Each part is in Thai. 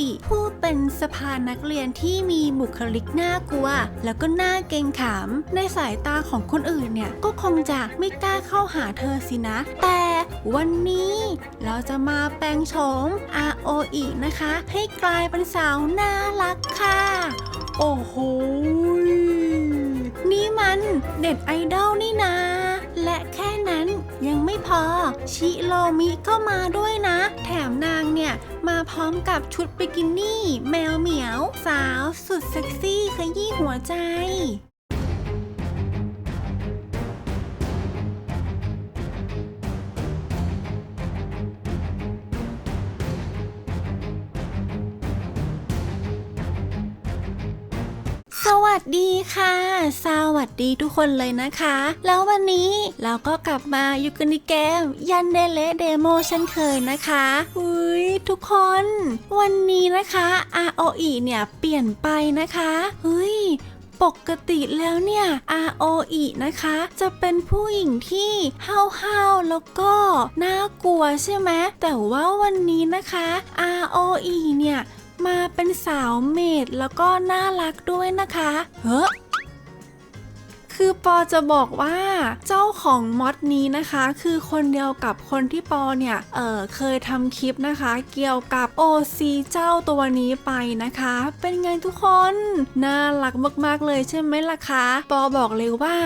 อิผู้เป็นสภานักเรียนที่มีบุคลิกน่ากลัว แล้วก็น่าเกรงขาม ในสายตาของคนอื่นเนี่ย ก็คงจะไม่กล้าเข้าหาเธอสินะ แต่วันนี้เราจะมาแปลงโฉมอาโออินะคะ ให้กลายเป็นสาวน่ารักค่ะ โอ้โหนี่มันเด็ดไอดอลนี่นาและแค่นั้นยังไม่พอ ชิโรมิก็มาด้วยนะ แถมนางเนี่ย มาพร้อมกับชุดบิกินี่ แมวเหมียว สาวสุดเซ็กซี่ขยี้หัวใจ สวัสดีค่ะ สวัสดีทุกคนเลยนะคะ แล้ววันนี้เราก็กลับมาอยู่กันในเกม ยันเดเลเดโมเช่นเคยนะคะอุ้ยทุกคน วันนี้นะคะ ROE เนี่ยเปลี่ยนไปนะคะเฮ้ยปกติแล้วเนี่ย ROE นะคะ จะเป็นผู้หญิงที่ห้าวๆแล้วก็น่ากลัวใช่ไหมแต่ว่าวันนี้นะคะ ROE เนี่ย มาเป็นสาวเมดแล้วก็น่ารักด้วยนะคะเฮ้อคือปอจะบอกว่าเจ้าของมอดนี้นะคะ คือคนเดียวกับคนที่ปอเนี่ยเออเคยทำคลิปนะคะ เกี่ยวกับ OC เจ้าตัวนี้ไปนะคะ เป็นไงทุกคน น่ารักมากๆเลยใช่ไหมล่ะคะ ปอบอกเลยว่า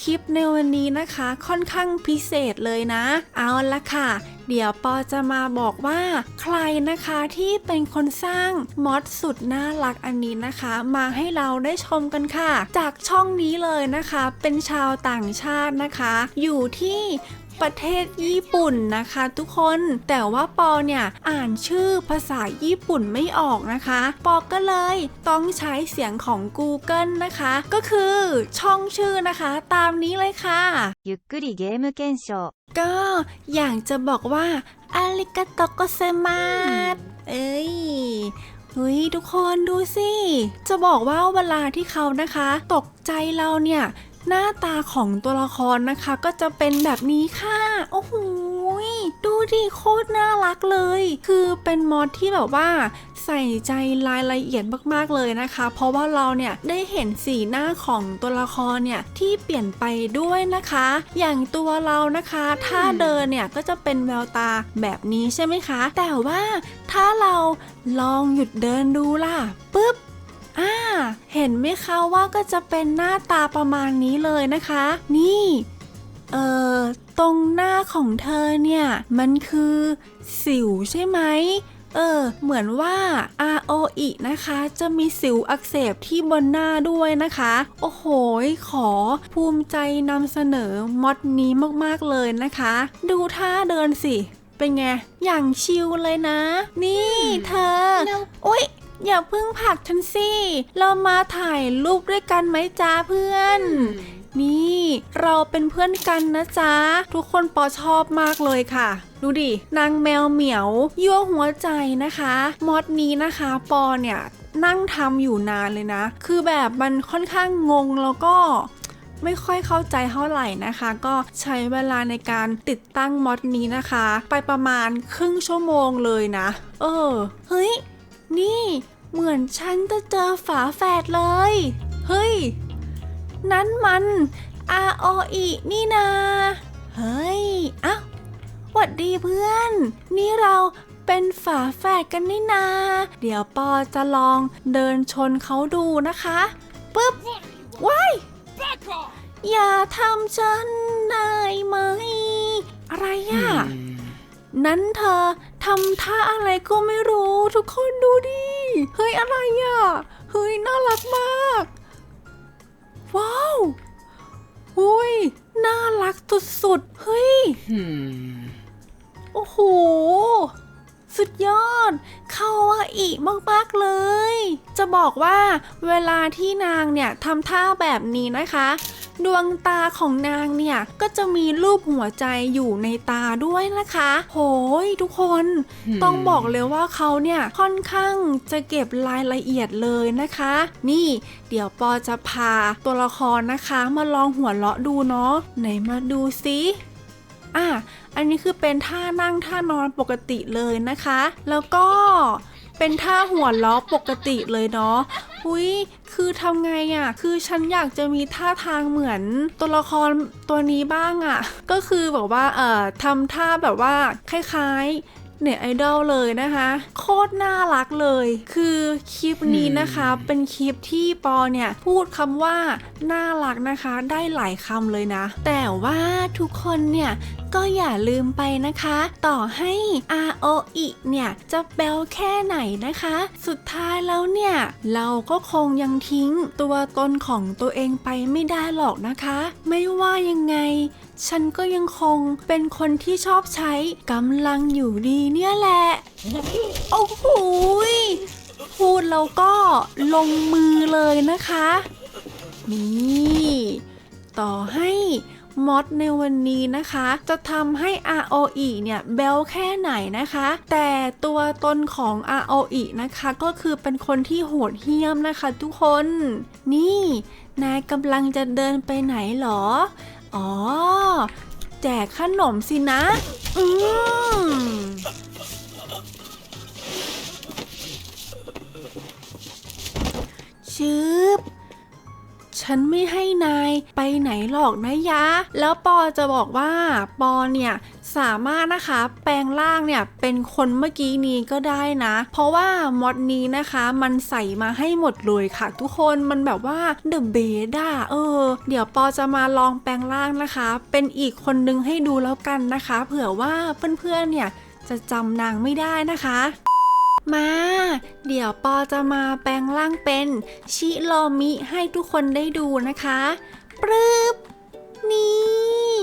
คลิปในวันนี้นะคะ ค่อนข้างพิเศษเลยนะ เอาละค่ะ เดี๋ยวปอจะมาบอกว่า ใครนะคะที่เป็นคนสร้างมอดสุดน่ารักอันนี้นะคะ มาให้เราได้ชมกันค่ะ จากช่องนี้เลยนะคะ เป็นชาวต่างชาตินะคะ อยู่ที่ ประเทศญี่ปุ่นนะคะ ทุกคน แต่ว่าปอเนี่ยอ่านชื่อภาษาญี่ปุ่นไม่ออกนะคะ ปอก็เลยต้องใช้เสียงของ Google นะคะ ก็คือช่องชื่อนะคะ ตามนี้เลยค่ะ ゆっくりゲーム検証 ก็อยากจะบอกว่าอาริกาโตโกเซมาสเอ้ยเฮ้ยทุกคนดูสิ จะบอกว่าเวลาที่เขานะคะ ตกใจเราเนี่ย หน้าตาของตัวละครนะคะก็จะเป็นแบบนี้ค่ะ โอ้โหดูดิโคตรน่ารักเลย คือเป็นมอดที่แบบว่าใส่ใจรายละเอียดมากๆเลยนะคะ เพราะว่าเราเนี่ยได้เห็นสีหน้าของตัวละครเนี่ยที่เปลี่ยนไปด้วยนะคะ อย่างตัวเรานะคะ ถ้าเดินเนี่ยก็จะเป็นแววตาแบบนี้ใช่ไหมคะ แต่ว่าถ้าเราลองหยุดเดินดูล่ะปุ๊บ อ่าเห็นไหมคะว่าก็จะเป็นหน้าตาประมาณนี้เลยนะคะ นี่ เอ่อ ตรงหน้าของเธอเนี่ย มันคือสิวใช่ไหมเออ เหมือนว่า ROE นะคะ จะมีสิวอักเสบที่บนหน้าด้วยนะคะ โอ้โห ขอภูมิใจนำเสนอมอดนี้มากๆเลยนะคะ ดูท่าเดินสิ เป็นไง อย่างชิลเลยนะ นี่เธออุ๊ย อย่าเพิ่งผลักฉันสิ เรามาถ่ายรูปด้วยกันไหมจ้าเพื่อน นี่เราเป็นเพื่อนกันนะจ๊ะ ทุกคนปอชอบมากเลยค่ะ ดูดิ นางแมวเหมียวยั่วหัวใจนะคะ มอดนี้นะคะ ปอเนี่ยนั่งทำอยู่นานเลยนะ คือแบบมันค่อนข้างงงแล้วก็ไม่ค่อยเข้าใจเท่าไหร่นะคะ ก็ใช้เวลาในการติดตั้งมอดนี้นะคะ ไปประมาณครึ่งชั่วโมงเลยนะ เออ เฮ้ย นี่ เหมือนฉันจะเจอฝาแฝดเลย เฮ้ย นั้นมัน R O E นี่นา เฮ้ยอ้าวหวัดดีเพื่อน นี่เราเป็นฝาแฝดกันนี่นา เดี๋ยวปอจะลองเดินชนเขาดูนะคะปึ๊บว้ายอย่าทำฉันได้ไหม อะไรอะ นั้นเธอทำท่าอะไรก็ไม่รู้ทุกคนดูดิ เฮ้ยอะไรอะ เฮ้ยน่ารักมาก ว้าวหุยน่ารักสุดๆ เฮ้ย โอ้โห สุดยอด เข้าวาอีมากๆเลย จะบอกว่าเวลาที่นางเนี่ยทำท่าแบบนี้นะคะ ดวงตาของนางเนี่ย ก็จะมีรูปหัวใจอยู่ในตาด้วยนะคะ โหยทุกคนต้องบอกเลยว่าเขาเนี่ยค่อนข้างจะเก็บรายละเอียดเลยนะคะ นี่เดี๋ยวปอจะพาตัวละครนะคะมาลองหัวเราะดูเนาะไหนมาดูซิอะอันนี้คือเป็นท่านั่งท่านอนปกติเลยนะคะ แล้วก็ เเป็นท่าหัวล้อปกติเลยเนาะอุ้ยคือทำไงอะ่ะ คือฉันอยากจะมีท่าทางเหมือนตัวละครตัวนี้บ้างอะ่ะ ก็คือแบบว่า เอ่อทำท่าแบบว่าคล้ายๆเน็ตไอดอลเลยนะคะ โคตรน่ารักเลย คือคลิปนี้นะคะเป็นคลิปที่ปอเนี่ย พูดคำว่า น่ารักนะคะได้หลายคำเลยนะ แต่ว่าทุกคนเนี่ย ก็อย่าลืมไปนะคะ ต่อให้ ROE เนี่ย จะแบลแค่ไหนนะคะ สุดท้ายแล้วเนี่ย เราก็คงยังทิ้งตัวตนของตัวเองไปไม่ได้หรอกนะคะ ไม่ว่ายังไง ฉันก็ยังคงเป็นคนที่ชอบใช้กำลังอยู่ดีเนี่ยแหละ โอ้โหพูดแล้วก็ลงมือเลยนะคะ นี่ ต่อให้ มอดในวันนี้นะคะ จะทำให้ ROE เนี่ยเบลแค่ไหนนะคะ แต่ตัวตนของ ROE นะคะก็คือเป็นคนที่โหดเหี้ยมนะคะทุกคน นี่ นายกำลังจะเดินไปไหนหรอ อ๋อ แจกขนมสินะ อืมชืบ ฉันไม่ให้นายไปไหนหรอกนะยะ แล้วปอจะบอกว่าปอเนี่ยสามารถนะคะแปลงร่างเนี่ยเป็นคนเมื่อกี้นี้ก็ได้นะ เพราะว่ามอดนี้นะคะมันใส่มาให้หมดเลยค่ะ ทุกคนมันแบบว่าเดอะเบดอะเออ เดี๋ยวปอจะมาลองแปลงร่างนะคะ เป็นอีกคนนึงให้ดูแล้วกันนะคะ เผื่อว่าเพื่อนๆเนี่ยจะจำนางไม่ได้นะคะ มา เดี๋ยวปอจะมาแปลงร่างเป็น ชิโรมิให้ทุกคนได้ดูนะคะปรึบนี่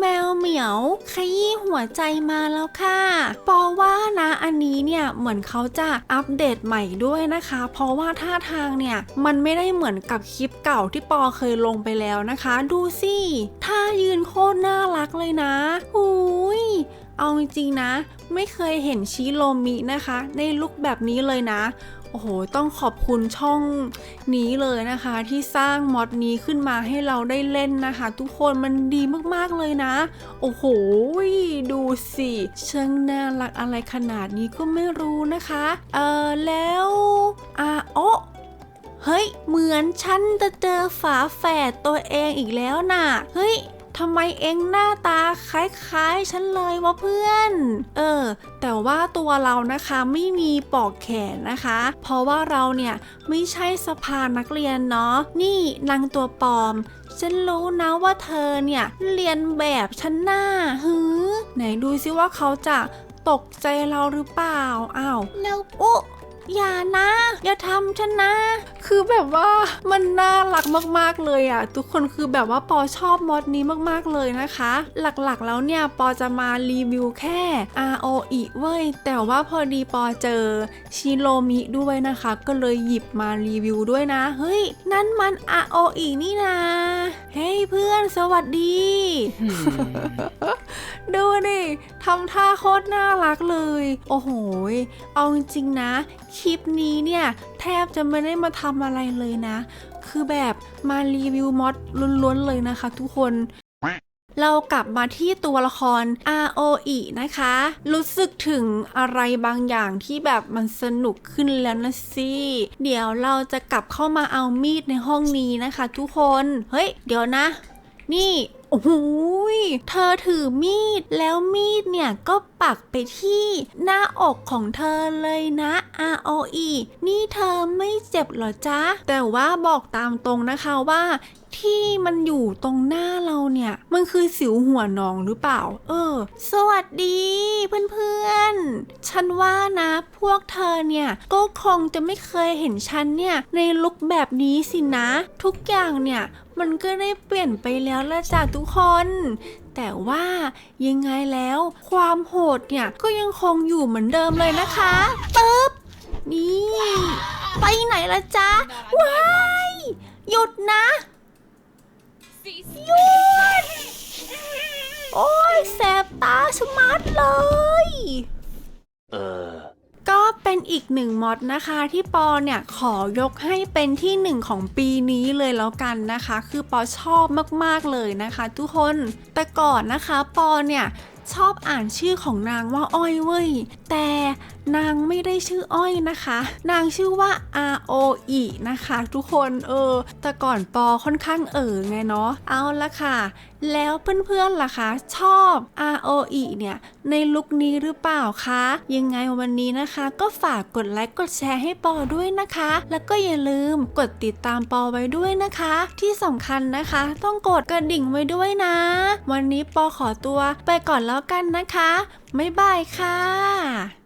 แมวเหมียวขยี้หัวใจมาแล้วค่ะ ปอว่านะอันนี้เนี่ยเหมือนเขาจะอัปเดตใหม่ด้วยนะคะ เพราะว่าท่าทางเนี่ยมันไม่ได้เหมือนกับคลิปเก่าที่ปอเคยลงไปแล้วนะคะ ดูสิท่ายืนโคตรน่ารักเลยนะหูย เอาจริงๆนะ ไม่เคยเห็นชิโรมินะคะ ในลุคแบบนี้เลยนะ โอ้โห ต้องขอบคุณช่องนี้เลยนะคะ ที่สร้างมอดนี้ขึ้นมาให้เราได้เล่นนะคะ ทุกคนมันดีมากๆเลยนะ โอ้โห ดูสิช่างน่ารักอะไรขนาดนี้ก็ไม่รู้นะคะ เออแล้วอะโอะเฮ้ย เหมือนฉันจะเจอฝาแฝดตัวเองอีกแล้วน่ะ เฮ้ย ทำไมเองหน้าตาคล้ายๆฉันเลยวะเพื่อน เออ แต่ว่าตัวเรานะคะไม่มีปลอกแขนนะคะ เพราะว่าเราเนี่ยไม่ใช่สภานักเรียนเนาะ นี่นางตัวปลอมฉันรู้นะว่าเธอเนี่ยเรียนแบบฉันหน้าหือไหนดูซิว่าเขาจะตกใจเราหรือเปล่า อ้าว แล้วอุ๊ อย่านะ อย่าทำฉันนะ คือแบบว่ามันน่ารักมากๆเลยอะ ทุกคนคือแบบว่าปอชอบมอดนี้มากๆเลยนะคะ หลักๆแล้วเนี่ยปอจะมารีวิวแค่ ROE เว้ย แต่ว่าพอดีปอเจอชิโรมิด้วยนะคะ ก็เลยหยิบมารีวิวด้วยนะ เฮ้ย นั่นมัน ROE นี่นะเฮ้ยเพื่อนสวัสดี ดูดิทำท่าโคตรน่ารักเลย โอ้โห เอาจริงนะคลิปนี้เนี่ย แทบจะไม่ได้มาทำอะไรเลยนะ คือแบบมารีวิวมอดล้วนๆเลยนะคะทุกคนเรากลับมาที่ตัวละคร ROE นะคะ รู้สึกถึงอะไรบางอย่างที่แบบมันสนุกขึ้นแล้วนะสิเดี๋ยวเราจะกลับเข้ามาเอามีดในห้องนี้นะคะ ทุกคน เฮ้ย เดี๋ยวนะ นี่ โอ้โหยเธอถือมีด แล้วมีดเนี่ยก็ปักไปที่หน้าอกของเธอเลยนะ ROE นี่เธอไม่เจ็บหรอจ๊ะ แต่ว่าบอกตามตรงนะคะว่า ที่มันอยู่ตรงหน้าเราเนี่ย มันคือสิวหัวหนองหรือเปล่า เออ สวัสดีเพื่อนๆ ฉันว่านะพวกเธอเนี่ยก็คงจะไม่เคยเห็นฉันเนี่ยในลุคแบบนี้สินะ ทุกอย่างเนี่ยมันก็ได้เปลี่ยนไปแล้วละจ้ะทุกคน แต่ว่ายังไงแล้วความโหดเนี่ยก็ยังคงอยู่เหมือนเดิมเลยนะคะปึ๊บนี่ ไปไหนละจ๊ะว้ายหยุดนะ หยุดโอ้ยแสบตาชะมัดเลย Uh. ก็เป็นอีกหนึ่งมอดนะคะที่ปอเนี่ยขอยกให้เป็นที่หนึ่งของปีนี้เลยแล้วกันนะคะ คือปอชอบมากๆเลยนะคะ ทุกคนแต่ก่อนนะคะ ปอเนี่ยชอบอ่านชื่อของนางว่าอ้อยเว้ย แต่ นางไม่ได้ชื่ออ้อยนะคะ นางชื่อว่า R O E นะคะ ทุกคนเออ แต่ก่อนปอค่อนข้างเออไงเนาะ เอาละค่ะ แล้วเพื่อนๆล่ะคะ ชอบ R O E เนี่ย ในลุคนี้หรือเปล่าคะ ยังไงวันนี้นะคะ ก็ฝากกดไลค์กดแชร์ให้ปอด้วยนะคะ แล้วก็อย่าลืมกดติดตามปอไว้ด้วยนะคะ ที่สำคัญนะคะ ต้องกดกระดิ่งไว้ด้วยนะ วันนี้ปอขอตัวไปก่อนแล้วกันนะคะ บ๊ายบายค่ะ